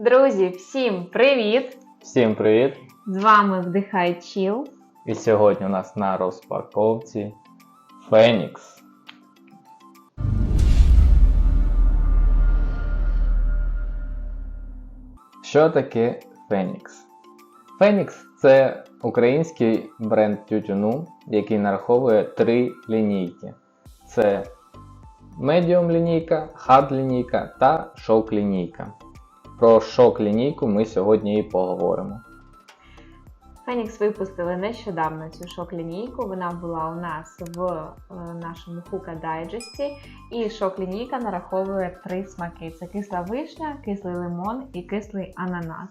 Друзі, всім привіт! Всім привіт! З вами Вдихай Чіл. І сьогодні у нас на розпаковці Фенікс. Що таке Фенікс? Фенікс це український бренд тютюну, який нараховує три лінійки: це медіум лінійка, хард лінійка та шок лінійка. Про шок лінійку ми сьогодні і поговоримо. Фенікс випустили нещодавно цю шок-лінійку. Вона була у нас в е, нашому Хука Дайджесті. І шок-лінійка нараховує три смаки: це кисла вишня, кислий лимон і кислий ананас.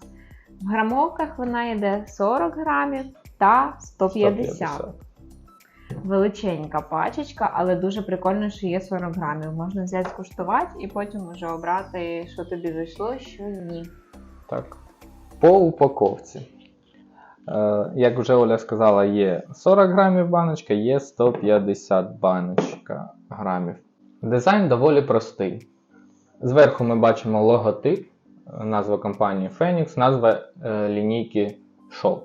В грамовках вона йде 40 грамів та 150. 150. Величенька пачечка, але дуже прикольно, що є 40 грамів. Можна взяти скуштувати і потім вже обрати, що тобі зайшло, що ні. Так. По упаковці. Е, як вже Оля сказала, є 40 грамів баночка, є 150 баночка грамів. Дизайн доволі простий. Зверху ми бачимо логотип, назва компанії Phoenix, назва е, лінійки Shock.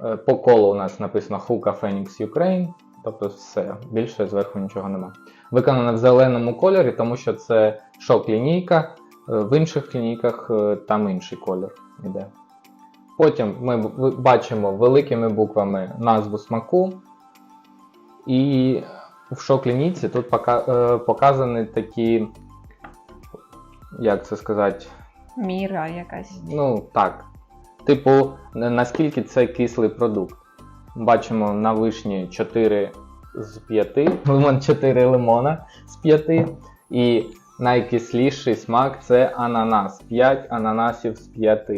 Е, по колу у нас написано Huka Phoenix Ukraine, тобто все, більше зверху нічого нема. Виконана в зеленому кольорі, тому що це шок лінійка. Е, В інших лінійках е, там інший колір йде. Потім ми бачимо великими буквами назву смаку. І в шок лінійці тут показані такі, як це сказати, Міра якась. ну так. Типу, наскільки це кислий продукт. Бачимо на вишні 4 з 5, лимон 4 лимона з 5. І найкисліший смак це ананас. 5 ананасів з 5.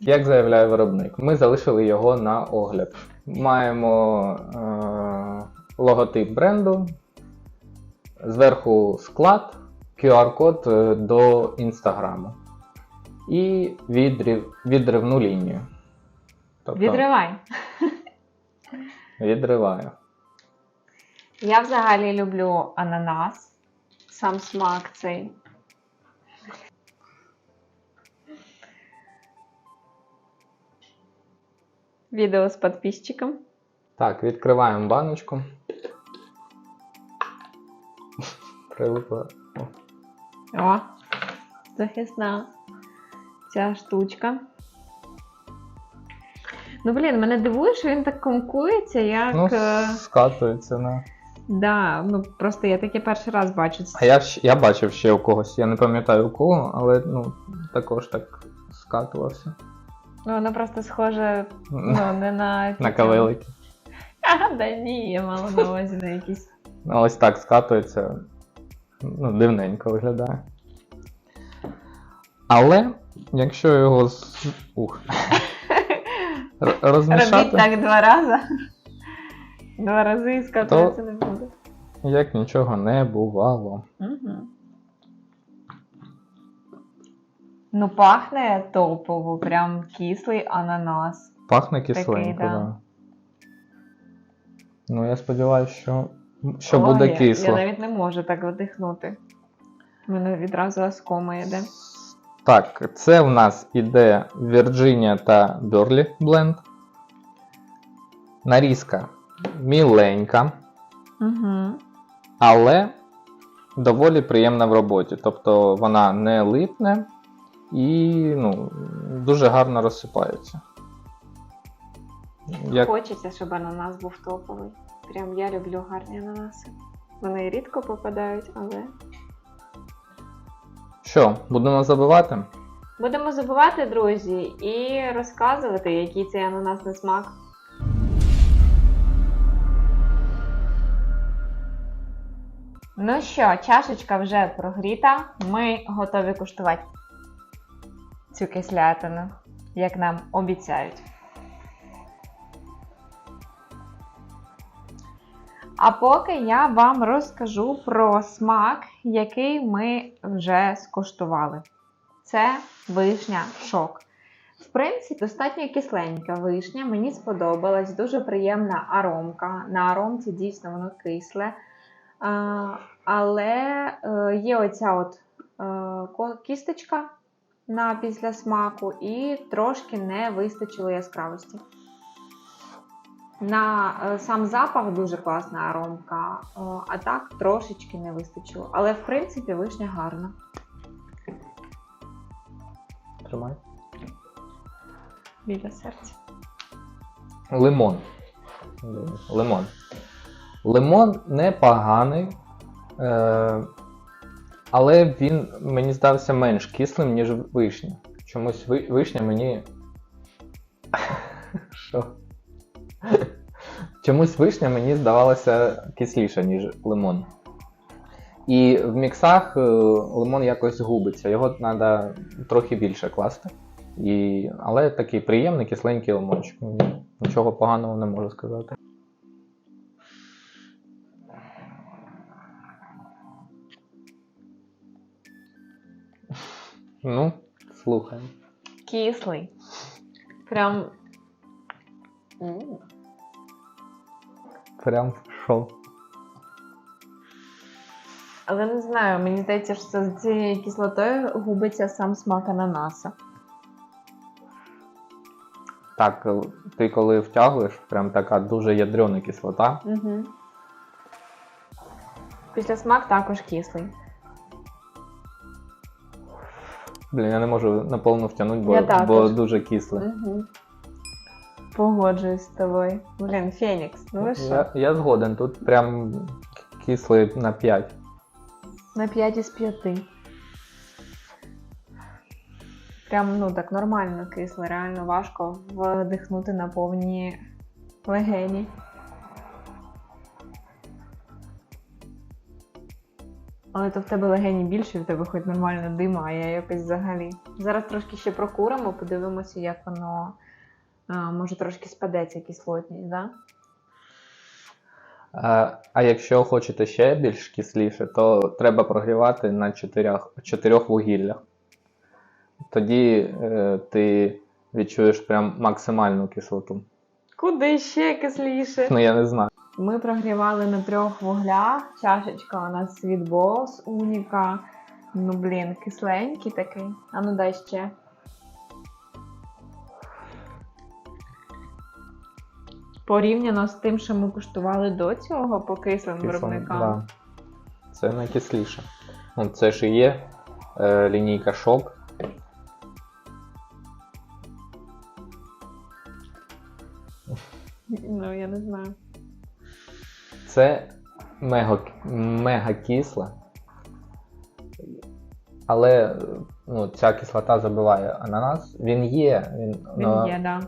Як заявляє виробник, ми залишили його на огляд. Маємо е- логотип бренду, зверху склад, QR-код е, до інстаграму і відрив, відривну лінію. Тобто Відривай. відриваю. Я взагалі люблю ананас. Сам смак цей. Відео з підписчиком. Так, відкриваємо баночку. Прилипла. О, захисна ця штучка. Ну, блін, мене дивує, що він так комкується, як. Ну, е, скатується на. Да, ну просто я таке перший раз бачу. А я, я бачив ще у когось, я не пам'ятаю у кого, але ну, також так скатувався. Ну, воно просто схоже, ну, не на. На кавелики. А, да ні, я мала на увазі на якісь. Ну, ось так скатується. Ну, дивненько виглядає. Але, якщо його з... Ух. Р- розмішати, Робіть так два рази. Два рази і скатуватися не буде. як нічого не бувало. Угу. Ну, пахне топово, прям кислий ананас. Пахне кисленько, да. да. Ну, я сподіваюся, що, що Ой, буде Я кисло. навіть не можу так вдихнути. У мене відразу оскома йде. Так, це в нас іде Virginia та Burley Blend. Нарізка міленька, Угу. але доволі приємна в роботі. Тобто вона не липне і ну, дуже гарно розсипається. Як... Хочеться, щоб ананас був топовий. Прям я люблю гарні ананаси. Вони рідко попадають, але. Що, будемо забивати? Будемо забувати, друзі, і розказувати, який цей ананас на смак. Ну що, чашечка вже прогріта. Ми готові куштувати цю кислятину, як нам обіцяють. А поки я вам розкажу про смак, який ми вже скуштували. Це вишня шок. В принципі, достатньо кисленька вишня. Мені сподобалась, дуже приємна аромка. На аромці дійсно воно кисле. Але е, є оця от е, кісточка, на після смаку, і трошки не вистачило яскравості. На е, сам запах дуже класна аромка, е, а так трошечки не вистачило. Але в принципі вишня гарна. Тримай. Біля серця. Лимон. Лимон. Лимон непоганий, е, але він мені здався менш кислим, ніж вишня. Чомусь ви- вишня мені. Що? Чомусь вишня мені здавалася кисліша, ніж лимон. І в міксах е, лимон якось губиться, його треба трохи більше класти. І... Але такий приємний кисленький лимончик. Ні- Нічого поганого не можу сказати. Ну, слухаємо. Кислий. Прям. Прям що? Але не знаю, мені здається, що з цією кислотою губиться сам смак ананаса. Так, ти коли втягуєш, прям така дуже ядрена кислота. Угу. Після смак також кислий. Блін, я не можу наповну втягнути, бо, Я також. бо дуже кисле. Угу. Погоджуюсь з тобою. Блін, Фенікс, ну ви що? Я, я згоден, тут прям кислий на 5. На 5 із 5. Прям, ну так нормально кисло, реально важко вдихнути на повні легені. Але то в тебе легені більше, в тебе хоч нормально дима, а я якось взагалі. Зараз трошки ще прокуримо, подивимося, як воно може трошки спадеться кислотність, да? А, а якщо хочете ще більш кисліше, то треба прогрівати на 4, 4 вугіллях. Тоді е, ти відчуєш прям максимальну кислоту. Куди ще кисліше? Ну я не знаю. Ми прогрівали на трьох вуглях. Чашечка у нас від Boss, Уніка. Ну, блін, кисленький такий. А ну дай ще. Порівняно з тим, що ми куштували до цього по кислим виробникам. да. Це найкисліше. Ну, це ж і є е, лінійка шок. Ну, я не знаю. Це мега, мега кисле. Але ну, ця кислота забиває ананас. Він є, він, Він є, да.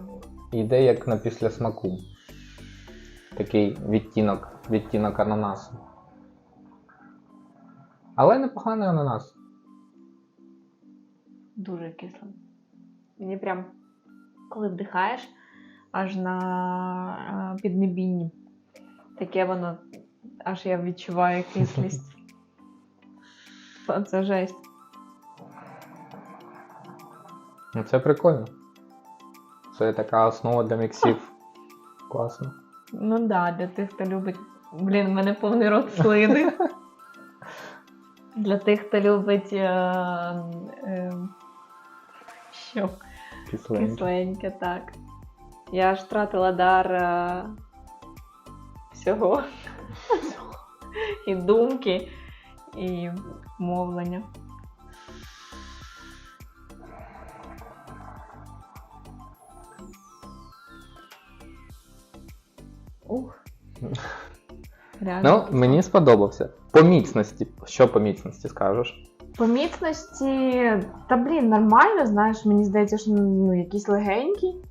йде як на післясмаку. Такий відтінок, відтінок ананасу. Але непоганий ананас. Дуже кисло. Мені прям, коли вдихаєш, аж на е, піднебінні. Таке воно, аж я відчуваю кислість. Це жесть. Ну, це прикольно. Це така основа для міксів. Класно. Ну так, да, для тих, хто любить. Блін, в мене повний рот слини. Для тих, хто любить. Е, е, що? Кисленький. Кисленьке, так. Я аж втратила дар е, всього. і думки, і мовлення. Ух. Реально. Ну, мені сподобався. По міцності. Що по міцності скажеш? По міцності, та блін, нормально, знаєш, мені здається, що ну, якийсь легенький.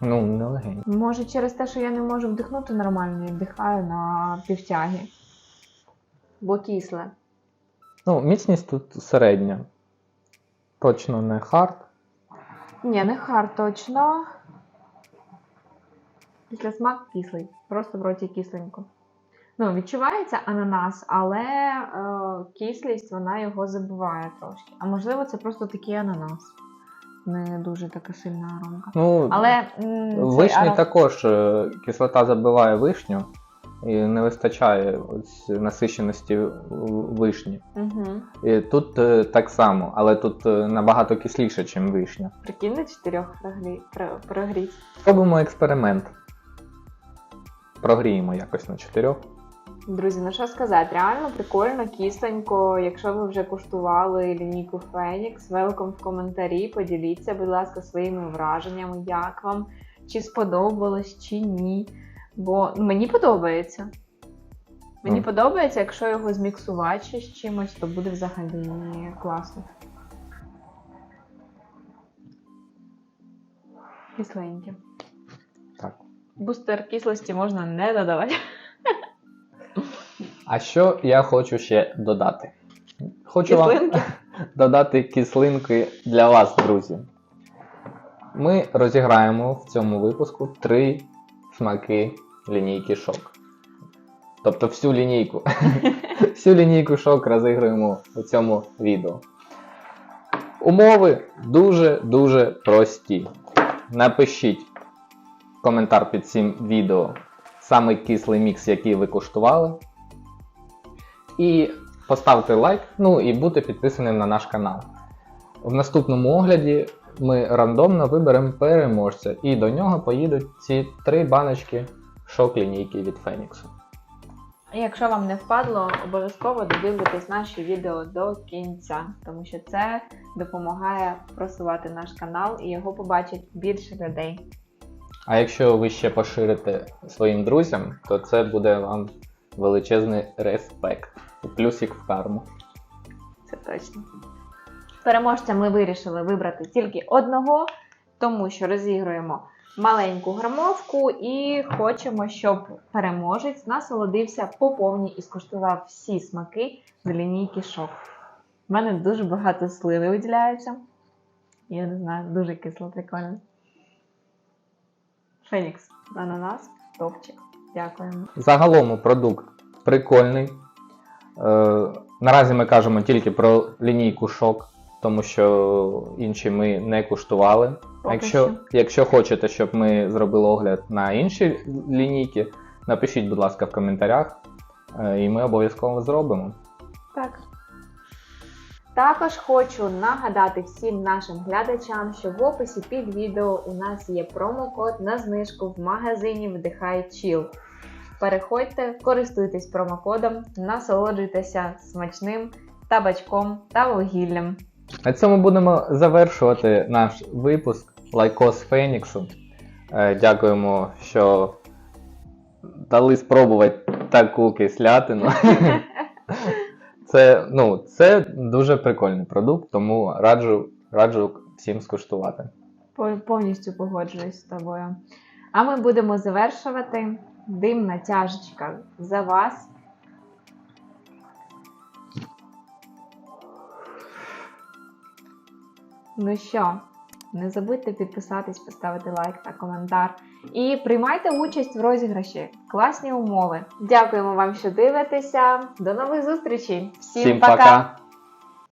Ну, не легенький. Може, через те, що я не можу вдихнути нормально, я вдихаю на півтяги. Бо кисле. Ну, міцність тут середня. Точно не хард. Ні, не хар точно. Після смак кислий. Просто в роті кисленько. Ну, відчувається ананас, але е, кислість вона його забиває трошки. А можливо, це просто такий ананас. Не дуже така сильна аромка. Ну, Але вишні аром- також е, кислота забиває вишню. і не вистачає ось насиченості вишні. Угу. І тут е, так само, але тут е, набагато кисліше, ніж вишня. Прикинь на чотирьох прогрі... прогріть. Робимо експеримент. Прогріємо якось на чотирьох. Друзі, ну що сказати, реально прикольно, кисленько. Якщо ви вже куштували лінійку Фенікс, велком в коментарі. Поділіться, будь ласка, своїми враженнями, як вам, чи сподобалось, чи ні. Бо мені подобається. Мені Ну. подобається, якщо його зміксувати ще з чимось, то буде взагалі класно. Кисленьке. Бустер кислості можна не додавати. А що я хочу ще додати? Хочу вам додати кислинки для вас, друзі. Ми розіграємо в цьому випуску три смаки лінійки шок. Тобто всю лінійку. всю лінійку шок розіграємо у цьому відео. Умови дуже-дуже прості. Напишіть коментар під цим відео самий кислий мікс, який ви куштували. І поставте лайк, ну і будьте підписаним на наш канал. В наступному огляді ми рандомно виберемо переможця, і до нього поїдуть ці три баночки шок лінійки від Феніксу. Якщо вам не впадло, обов'язково додивитесь наші відео до кінця, тому що це допомагає просувати наш канал і його побачить більше людей. А якщо ви ще поширите своїм друзям, то це буде вам величезний респект. І плюсик в карму. Це точно. Переможця ми вирішили вибрати тільки одного, тому що розігруємо маленьку грамовку і хочемо, щоб переможець насолодився по повній і скуштував всі смаки з лінійки шок. У мене дуже багато сливи виділяється. Я не знаю, дуже кисло, прикольно. Фенікс, ананас, топчик. Дякуємо. Загалом продукт прикольний. Е, наразі ми кажемо тільки про лінійку шок, тому що інші ми не куштували. Поки якщо, що. якщо хочете, щоб ми зробили огляд на інші лінійки, напишіть, будь ласка, в коментарях, е, і ми обов'язково зробимо. Так. Також хочу нагадати всім нашим глядачам, що в описі під відео у нас є промокод на знижку в магазині Вдихай Chill. Переходьте, користуйтесь промокодом, насолоджуйтеся смачним табачком та вугіллям. На цьому будемо завершувати наш випуск Лайкос Феніксу. Е, Дякуємо, що дали спробувати таку кислятину. Це, ну, це дуже прикольний продукт, тому раджу, раджу всім скуштувати. Повністю погоджуюсь з тобою. А ми будемо завершувати димна тяжечка за вас. Ну що, не забудьте підписатись, поставити лайк та коментар. І приймайте участь в розіграші. Класні умови. Дякуємо вам, що дивитеся. До нових зустрічей. Всім пока!